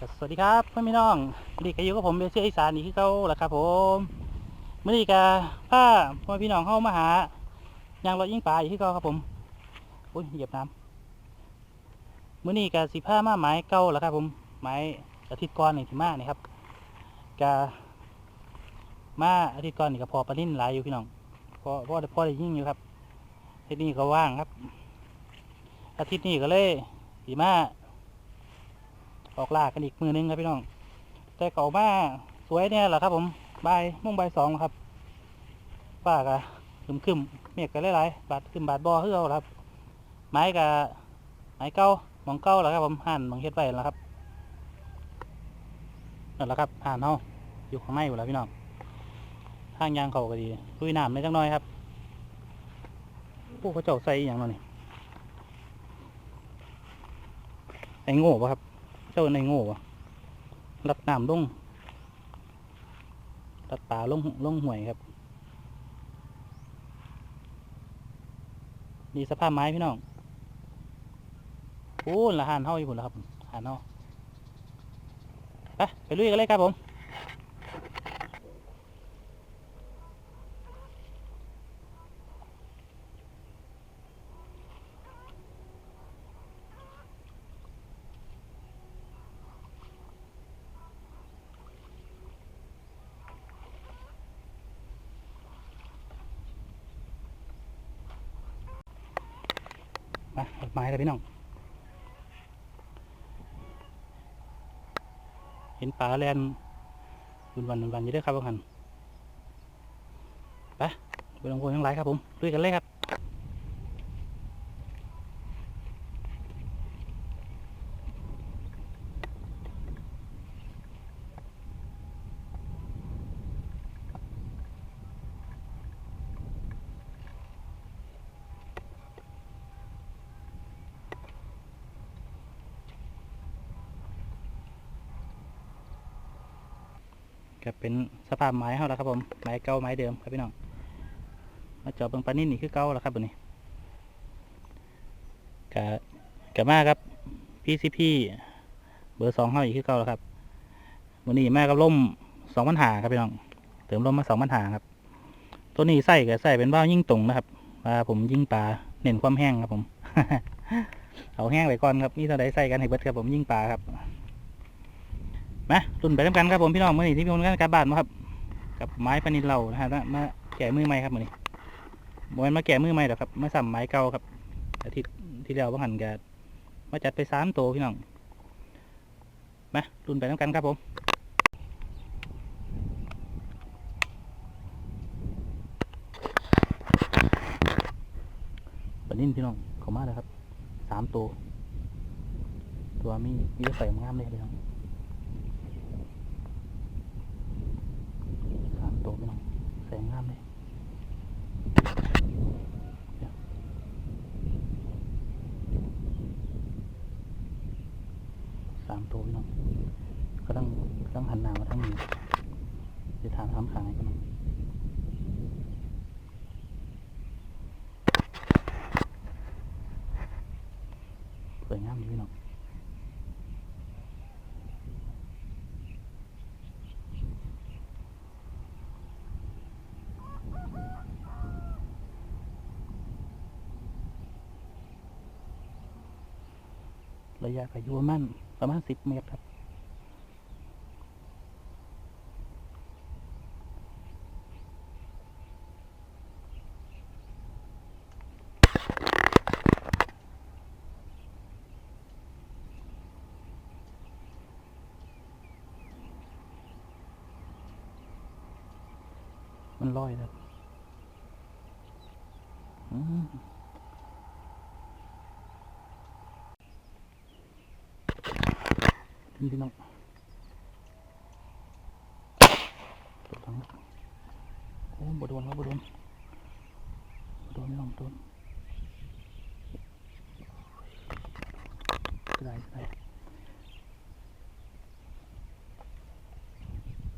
สวัสดีครับพ่อพี่น้องวันนี้ก็อยู่กับผมเบลเซียอีสานนี่คือเก่าแหละครับผมมื่อนี้ก็พาพ่อพี่น้องเข้ามาหายางรถยิ่งปลาอีกคือเก่าครับผมอุ้ยเหยียบน้ำมื่อนี้ก็สิผ้ามาไม้เก่าแหละครับผมไม้อาทิตย์ก่อนนี่ที่มานี่ครับก็มาอาทิตย์ก่อนนี่ก็พอปลานิ่นหลายอยู่พี่น้องพอพอพอได้ยิ่งอยู่ครับทิตย์นี้ก็ว่างครับ อาทิตย์นี้ก็เลยสีมา ออกล่ากันอีกมือนึงครับพี่น้อง แต่เขามาสวยเนี่ยแหละครับ ผมบายมุ่งบายสองครับป้ากะคึมคึมๆเมฆกันหลายๆบาดคึมบาดบ่อเฮือครับ ไม้กะไม้เก้าหมองเก้าแล้วครับผมหั่นหมองเฮ็ดไว้แล้วครับนั่นแหละครับห่านเฮาอยู่ข้างในอยู่แล้วพี่น้องทางยางเขาก็ดีลุยน้ำในจังน้อยครับพวกเขาเจ้าใส่อย่างนั้นนี่ไอ้โง่ปะครับ จ้าในโง่ปะรัดน้ำลงรัดป่าลงลงห่วยครับมีสภาพไม้พี่น้องโอ้ละหานเฮาอยู่คนแล้วครับหานเฮาไปไปลุยกันเลยครับผม มา เลยพี่น้อง เห็นปลาแลนวันวันวันๆอยู่ด้วยครับพวกคันไปไปลงโพทั้งหลายครับผมด้วยกันเลยครับ ก็เป็นสภาพไม้เฮาแล้วครับผมไม้เก่าไม้เดิมครับพี่น้องมาเจอบเบิ่งปลานิ่นนี่คือเก่าแล้วครับตัวนี้กะกะมาครับ PCP เบอร์สองเฮาอีกคือเก่าแล้วครับวันนี้แมากับล่มสองปัญหาครับพี่น้องเติมล่มมาสองปัญหาครับ ตัวนี้ใส่ก็ใส่เป็นว่าวยิ่งตรงนะครับว่าผมยิ่งปลาเน้นความแห้งครับผม เอาแห้งไว้ก่อนครับนี่เท่าไดใส่กันให้เบิดครับผมยิ่งปลาครับ มารุ่นไปทำกันครับผมพี่น้องเมื่อนี้ที่พี่คนกันการบาดมาครับ กับไม้ปนินเหล่านะฮะมาแกะมือใหม่ครับมื่อนี้โมเมนมาแกะมือใหม่หรอกครับมาสั่มไม้เก่าครับ อาทิตย์ที่แล้วบางหันแกมาจัดไปสามตัวพี่น้องมารุ่นไปทำกันครับผมปนินพี่น้องเขามาแล้วครับสามตัวตัวมีมีใส่งามเลยพี่น้อง สามตัวพี่น้องแสงงามเลยสามตัวพี่น้องก็ต้องต้องหันหน้ามาทางนี้จะถามถามขางให้พี่น้องสวยงามดีพี่น้อง ระยะก็อยู่ประมาณประมาณสิบเมตรครับ มันลอยแล้วอืม นี่พี่น้องตัวทั้งโอ้บโดนครับบโดนบโดนพี่น้องโดนก็ได้ก็ไร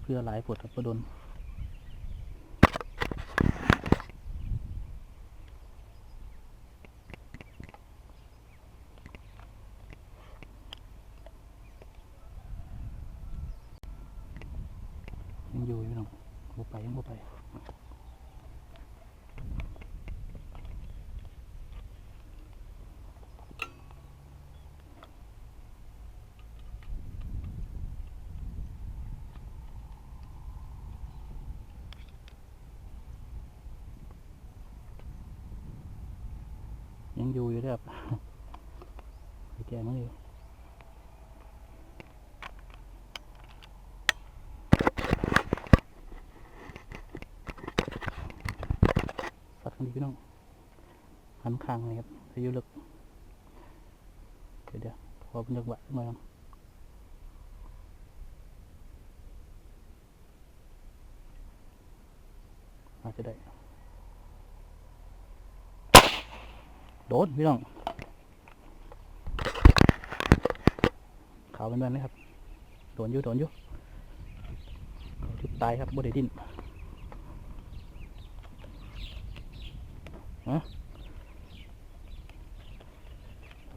เพื่อหลายปวดครับบโดน อยู่พี่น้องบ่ไปยังบ่ไป ยังอยู่อยู่ด้อครับไปแก้มืออยู่สัตว์คนนี้พี่น้องหันข้างเลยครับอายุลึกเดี๋ยวเดี๋ยวพอเป็นจังหวะหน่อยครับอาจจะได้ โดนพี่น้องขาวเป็นแบนเลยครับ โดนอยู่โดนอยู่จุดตายครับบ่ได้ดิ้น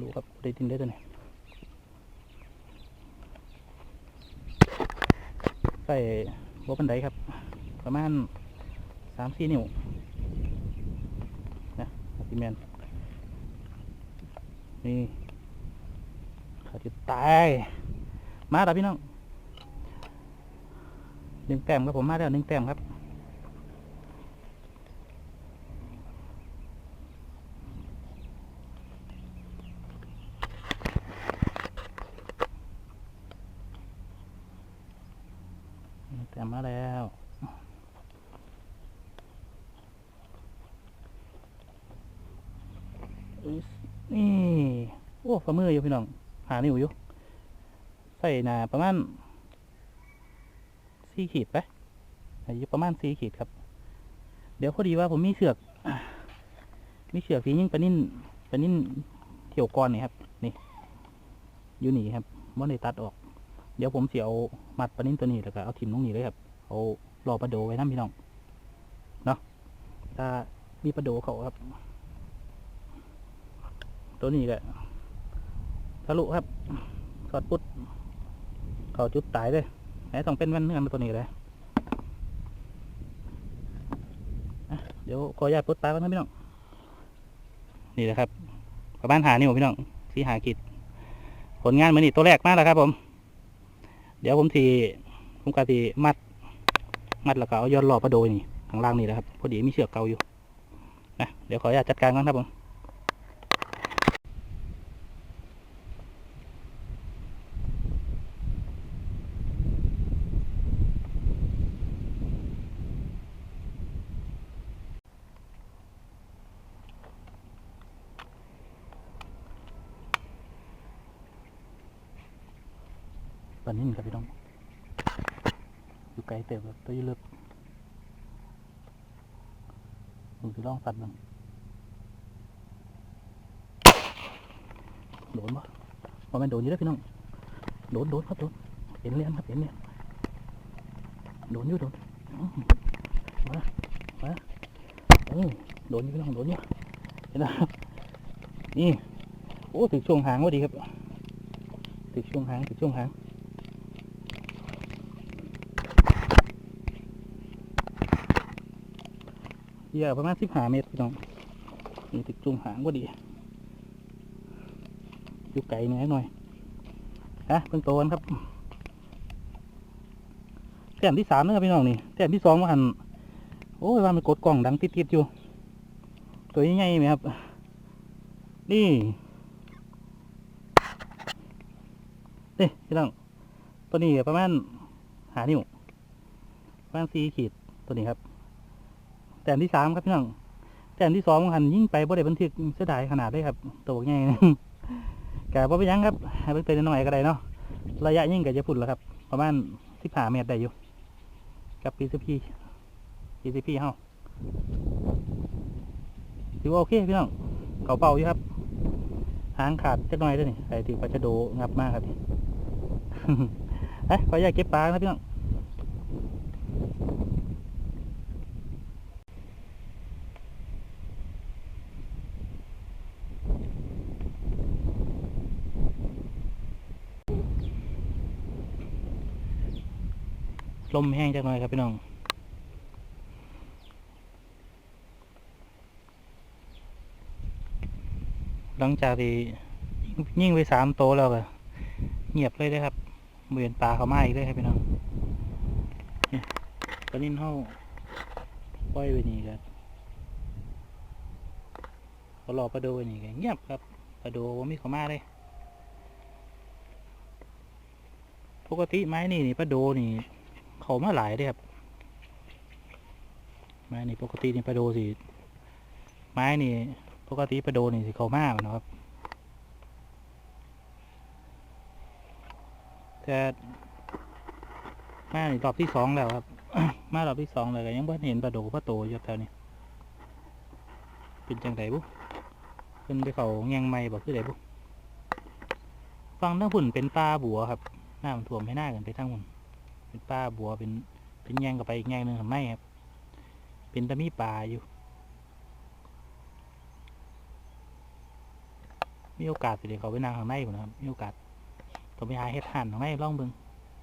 รู้ครับได้ดินได้ตัวไหนใส่บัวปันไดครับ ประมาณสามสี่นิ้วนะซีเมน นี่ขาดจุดตาย มาแล้วพี่น้องหนึ่งแต้มครับผมมาแล้วหนึ่งแต้มครับแต่มาแล้วอุ๊ย นี่โอ้ฝ่ามืออยู่พี่น้องหานิ้วอยู่ใส่หนาประมาณสี่ขีดไปอายุประมาณสี่ขีดครับ เดี๋ยวพอดีว่าผมมีเสือกมีเสือกสียิ่งปลานิ่นปลานิ่นเที่ยวก้อนนี่ครับ นี่อยู่นี่ครับมันได้ตัดออก เดี๋ยวผมเสียเอามัดปลานิ่นตัวนี้แล้วก็เอาทิมลงนี้เลยครับเอารอปลาโดไว้น้ำพี่น้องเนาะถ้ามีปลาโดเขาครับ ตัวนี้ก็ทะลุครับสอดปุ๊ดเขาจุดตายเลยไหนต้องเป็นแว่นเนื้อตัวนี้เลยเดี๋ยวขออนุญาตปุ๊ดตายก่อนนะพี่น้องนี่แหละครับประมาณหานี่ผมพี่น้องที่หากิดผลงานมือนี่ตัวแรกมากแล้วครับ ผม เดี๋ยวผมทีผมกะทีมัด มัดแล้วก็เอาย้อนรอประโดยนี่ข้างล่างนี่แหละครับพอดีมีเชือกเกาอยู่นะเดี๋ยวขออนุญาตจัดการก่อนครับผม ลานิ่นครับพี่น้อง อยู่ไกลเติบครับตัวอยี่ลึกผมจะลองสัตว์บ้างโดนปะพอมันโดนอยู่แล้วพี่น้อง โดนโดนครับโดนเห็นเลี้ยนครับเห็นเลี้ยนโดนอยู่โดนมา มาโอ้โดนอยู่พี่น้องโดนอยู่เห็นนะครับนี่ โอ้ถึงช่วงหางพอดีครับถึงช่วงหางถึงช่วงหาง ยื่อประมาณสิบห้าเมตรพี่น้องนี่ติดจุงหางก็ดี อยู่ไกลหน่อยหน่อยฮะเพิ่งโตกันครับแต้มที่สามนะครับพี่น้องนี่แต้มที่สองว่าหันโอ้ยว่ามันกดกล่องดังติดๆอยู่ ตัวใหญ่ๆไหมครับ นี่นี่พี่น้องตัวนี้ประมาณหานิ้วประมาณสี่ขีดตัวนี้ครับ ต้มที่สามครับพี่น้องแต้มที่สองหันยิ่งไปบ่ได้บันทึกเสียดายขนาดได้ครับตัวใหญ่แกบ่ไปยังครับให้มันเป็นน้อยก็ได้เนาะระยะยิ่งก็จะพุ่นแล้วครับ ประมาณสิบห้าเมตรได้อยู่ กับ PCP PCP เฮาถือว่าโอเคพี่น้องเขาเป่าอยู่ครับหางขาดจักหน่อยด้วยนี่ไอ้ที่ปลาชะโดงับมากครับเอ้ยขออยากเก็บปลานะพี่น้อง มแห้งจักหน่อยครับพี่น้องหลังจากที่ยิ่งไปสามโตแล้วก็เงียบเลยนะครับเหมือนปลาเขามาอีกเลยครับพี่น้องนี่ปลานิ่นเฮาปล่อยไว้นี่ครับเขารอปลาโดไว้นี่ก็เงียบครับปลาโดว่ามีเขามาเลยปกติไม้นี่นี่ปลาโดนี่ เขามาหลายเลยครับไม้นี่ปกตินี่ปลาโดสิไม้นี่ปกติปลาโดนี่สิเขามาเนะครับแต่มานี่รอบที่สองแล้วครับ มารอบที่สองแล้วก็ยังบ่เห็นปลาโดปลาโตอยู่แถวนี้เป็นจังไดบุขึ้นไปเขาแงงไม่บอกคือไดบุฟังทั้งพุ่นเป็นปลาบัวครับหน้ำท่วมให้หน้ากันไปทั้งพุ่น เป็นปลาบัวเป็นเป็นแงงกับไปอีกแง่งหนึ่งทำไมครับ เป็นตะมีปลาอยู่ มีโอกาสสิเดี๋ยวเขาไปนั่งข้างในอยู่นะครับ มีโอกาสต้องไปหาเห็ดห่านข้างในล่องเบิง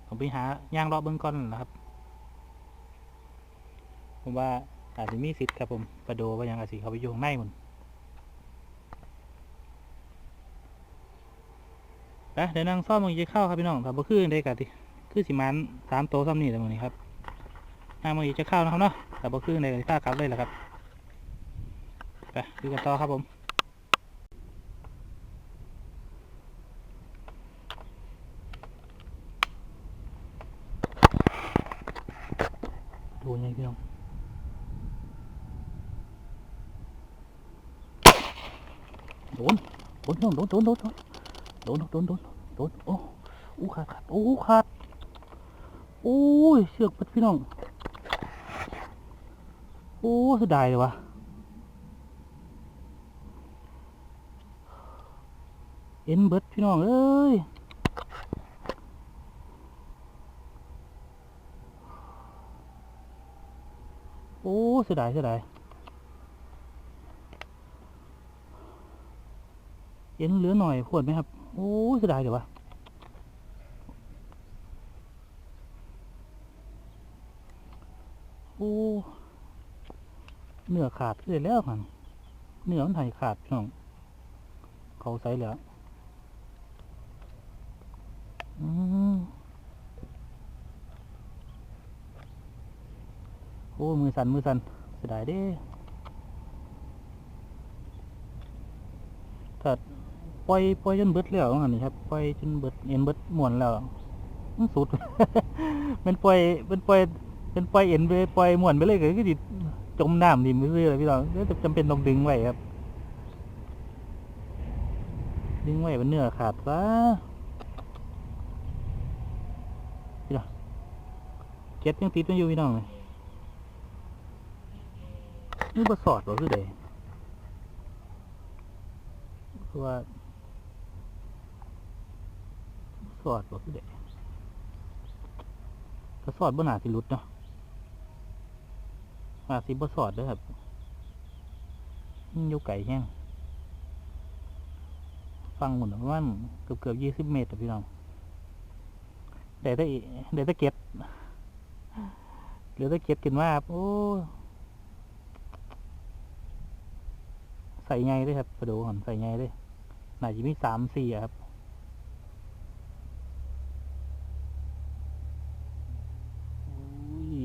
ผมไปหาย่างรอบเบิงก่อนนะครับ ผมว่าอาจจะมีสิทธิ์ครับผมประโดว่ายังอาจสิเขาไปอยู่ข้างในหมันไปเดี๋ยวนั่งซ่อมมึงจะเข้าครับพี่น้องถ้าบ่คือได้กะติ คือสิมันสามโตซ้ำนี่แต่มื้อนี้ครับนั่งมึงจะเข้านะครับเนาะถ้าบ่คือได้กะตาครับเลยแหละครับไปดูกันต่อครับผมดูไงพี่น้องโดนโดนโดนโดนโดนโดนโดนโดนโดนโดนโอ้อู้ขาดขาดโอ้ขาด โอ้ยเชือกพี่น้อง โอ้เสียดายเลยวะเอ็นเบิร์ดพี่น้องเอ้ยโอ้เสียดายเสียดายเย็นเหลือหน่อยขวดไหมครับ โอ้เสียดายเดี๋ยววะ โอ้เนื้อขาดเลยแล้วมันเนื้อมันหายขาดพี่น้องเขาใส่แล้วอืมโอ้ มือสั่นมือสั่นเสียดายเด้ถ้าปล่อยปล่อยจนเบิดแล้วอันนี้ครับปล่อยจนเบิดเอ็นเบิดหมวนแล้วมันสุดเป็นปล่อยเป็นปล่อย เป็นปล่อยเอ็นไปปล่อยม่วนไปเลยก็คือดิจมน้ำดิมือเลยพี่น้องแล้วจำเป็นต้องดึงไว้ครับ ดึงไว้เป็นเนื้อขาดซะพี่น้องเก็ดยังติดมันอยู่พี่น้องเลยนี่บสอดบ่คือใดคือว่าสอดบ่คือใดถ้าสอดบ่น่าสิหลุดเนาะ อาจสิบสอดด้อครับอยู่ไกลแฮงฟังหมุนประมาณเกือบเกือบยี่สิบเมตรพี่น้องได้แต่อีได้แต่เก็ดเหลือแต่เก็ดกินว่าโอ้ใส่ไงด้วยครับมาดูก่อนใส่ไงด้วยน่าจะมีสามสี่ครับอุ้ย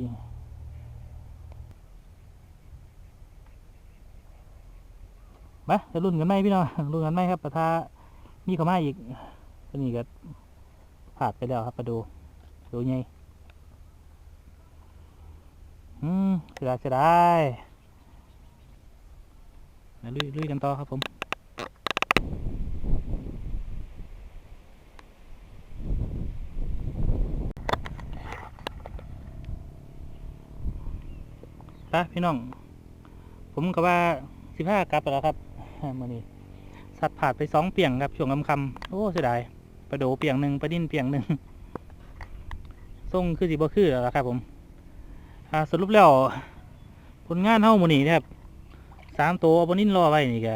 มาจะรุ่นกันไหมพี่น้องรุ่นกันไหมครับปะทามีเข้ามาอีกตัวนี้ก็ผ่านไปแล้วครับมาดูดูไงอืมเสียดายเสียดายมาลุยลุยกันต่อครับผมไปพี่น้อง ผมก็ว่าสิบห้ากลับไปแล้วครับ มื่อนี้สัตว์ผ่านไปสองเปียงครับช่วงคำคำโอ้เสียดายปลาโดเปียงหนึ่งปลาดิ้นเปียงหนึ่งส่งคือสิบ่คือแล้วครับผมสรุปแล้วผลงานเท่ามื่อนี้นะครับสามตัวบนนินรอไว้นี่ก็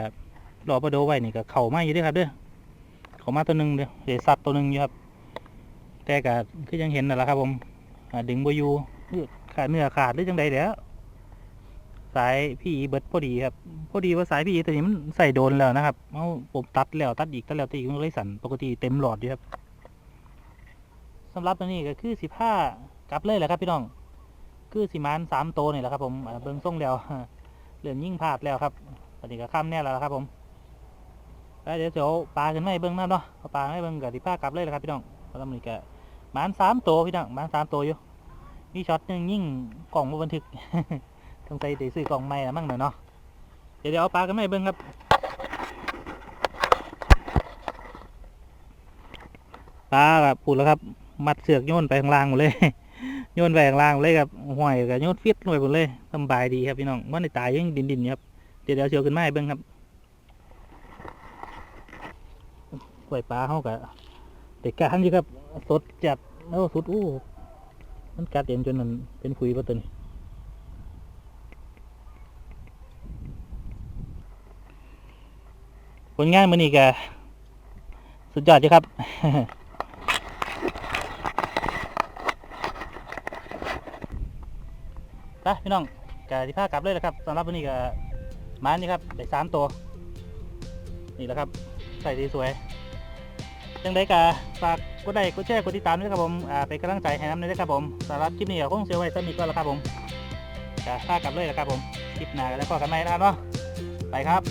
รอปลาโดไว้นี่ก็เข่ามาอยู่ด้วยครับเด้อเข่ามาตัวหนึ่งเดียวเดี๋ยวสัตว์ตัวหนึ่งอยู่ครับ แต่ก็คือยังเห็นนั่นแหละครับผมอ่าดึงบอยู่ขาดเนื้อขาดหรือจังใดเดี๋ยว สายพี่เบิร์ดพอดีครับพอดีว่าสายพี่ตัวนี้มันใส่โดนแล้วนะครับเอาผมตัดแล้วตัดอีกตัดแล้วตัดอีกมันเลยสั่นปกติเต็มหลอดอยู่ครับสำหรับตัวนี้ก็คือสิบห้ากลับเลยแหละครับพี่น้อง คือสิมานสามโตวนี่แหละครับ ผมเบิ้งส่งแล้วเหลือยิ่งพลาดแล้วครับตอนนี้ก็ค่ำแน่แล้วครับ ผมแล้วเดี๋ยวเดี๋ยวปลาขึ้นมาให้เบิ้งน้ำเนาะปลาให้เบิ้งกับสิบห้ากลับเลยแหละครับพี่น้องสำหรับนี้ก็มานสามโตวพี่น้องมานสามโตวอยู่มีช็อตหนึ่งยิ่งกล่องมาบันทึก ต้องใส่ได้ซื้อกล่องใหม่ละมั่งหนอเนาะเดี๋ยวเดี๋ยวเอาปลากันมาให้เบิ้งครับปลาครับพูดแล้วครับ มัดเสือกโยนไปข้างล่างหมดเลยโยนไปข้างล่างหมดเลยครับห้อยกับโยนฟิตลงไปหมดเลยสบายดีครับพี่น้องว่าในตายยังดินดินอยู่ครับเดี๋ยวเดี๋ยวเชียวขึ้นมาให้เบิ้งครับปล่อยปลาเข้ากับเด็กการอยู่ครับสดจัดแล้วสุดอู้มันกัดเอ็นจนมันเป็นคุยปะตัวนี้ ผลงานมือนี้ก็สุดยอดจ้ะครับ ไปพี่น้องกะที่พากลับเลยนะครับสำหรับวันนี้ก็มานี่ครับได้สามตัว นี่แหละครับ ใส่ดีสวยยังไงกะฝากกดไลค์กดแชร์กดติดตามด้วยครับผมอ่าเป็นกำลังใจให้น้ำด้วยครับผมสำหรับคลิปนี้ก็คงเสียไว้สำหรับนี้ก็แล้วครับผมกะพากลับเลยนะครับผม คลิปหน้าก็แล้วพอกันไหมนะครับเนาะไปครับ